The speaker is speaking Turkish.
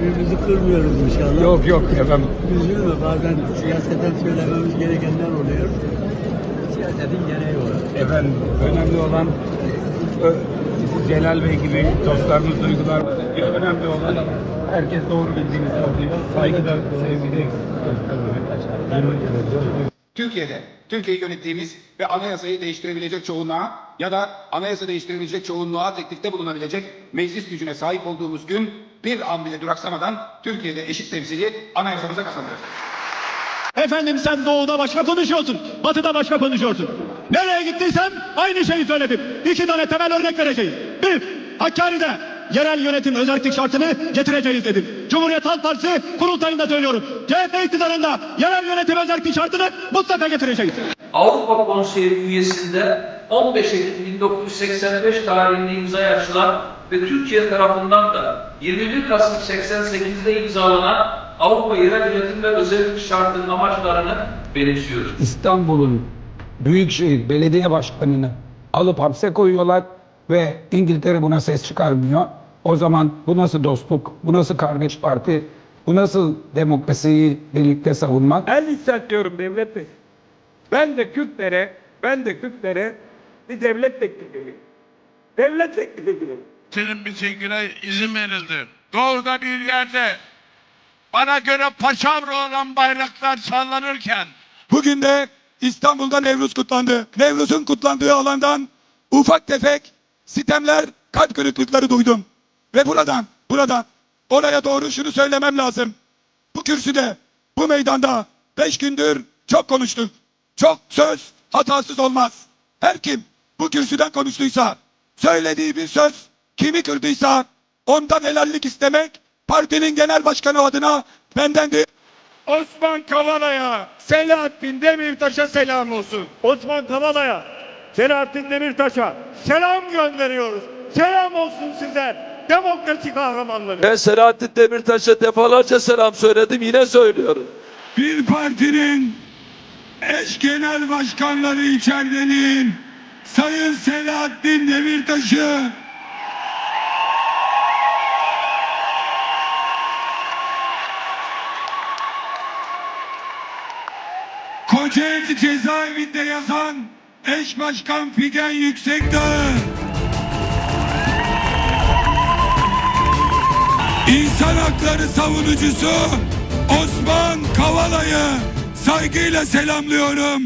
Birbirimizi kırmıyoruz inşallah. Yok yok efendim. Üzülme bazen siyaseten söylememiz gerekenler oluyor. Siyasetin gereği var. Efendim önemli olan Celal Bey gibi dostlarımız duygular önemli olan herkes doğru bildiğini söylüyor. Saygıda sevgide. Türkiye'de, Türkiye'yi yönettiğimiz ve anayasayı değiştirebilecek çoğunluğa ya da anayasa değiştirebilecek çoğunluğa teklifte bulunabilecek meclis gücüne sahip olduğumuz gün bir an bile duraksamadan Türkiye'de eşit temsili anayasamıza kazandırır. Efendim sen doğuda başka konuşuyorsun, batıda başka konuşuyorsun. Nereye gittiysem aynı şeyi söyledim. İki tane temel örnek vereceğim. Bir, Hakkari'de yerel yönetim özellik şartını getireceğiz dedim. Cumhuriyet Halk Partisi kurultayında söylüyorum. CHP iktidarında yerel yönetim özellik şartını mutlaka getireceğiz. Avrupa Konseyi üyesinde 15 Eylül 1985 tarihinde imzaya açılan ve Türkiye tarafından da 21 Kasım 88'de imzalanan Avrupa Yerel Yönetim ve Özellik Şartı'nın amaçlarını benimsiyoruz. İstanbul'un Büyükşehir Belediye Başkanı'nı alıp hapse koyuyorlar ve İngiltere buna ses çıkarmıyor. O zaman bu nasıl dostluk, bu nasıl kardeş parti, bu nasıl demokrasiyi birlikte savunmak? Ben yükseltiyorum devlet bey. Ben de Kürtlere, ben de Kürtlere bir devlet teklif edeyim. Devlet teklif edeyim. senin bir sevgine izin verildi. Doğuda bir yerde bana göre paçavra olan bayraklar sallanırken Bugün de İstanbul'da Nevruz kutlandı. Nevruz'un kutlandığı alandan ufak tefek sitemler, kalp kırıklıkları duydum. Ve buradan, buradan oraya doğru şunu söylemem lazım. Bu kürsüde, bu meydanda beş gündür çok konuştuk. Çok söz hatasız olmaz. Her kim bu kürsüden konuştuysa, söylediği bir söz kimi kırdıysa ondan helallik istemek partinin genel başkanı adına bendendir. Osman Kavala'ya, Selahattin Demirtaş'a selam olsun. Osman Kavala'ya, Selahattin Demirtaş'a selam gönderiyoruz. Selam olsun size. Demokrasi kahramanları. Ben Selahattin Demirtaş'a defalarca selam söyledim yine söylüyorum. bir partinin eş genel başkanları içeridenin Sayın Selahattin Demirtaş'ı Kocaeli cezaevinde yazan eş başkan Figen Yüksekdağ İnsan hakları savunucusu Osman Kavala'yı saygıyla selamlıyorum.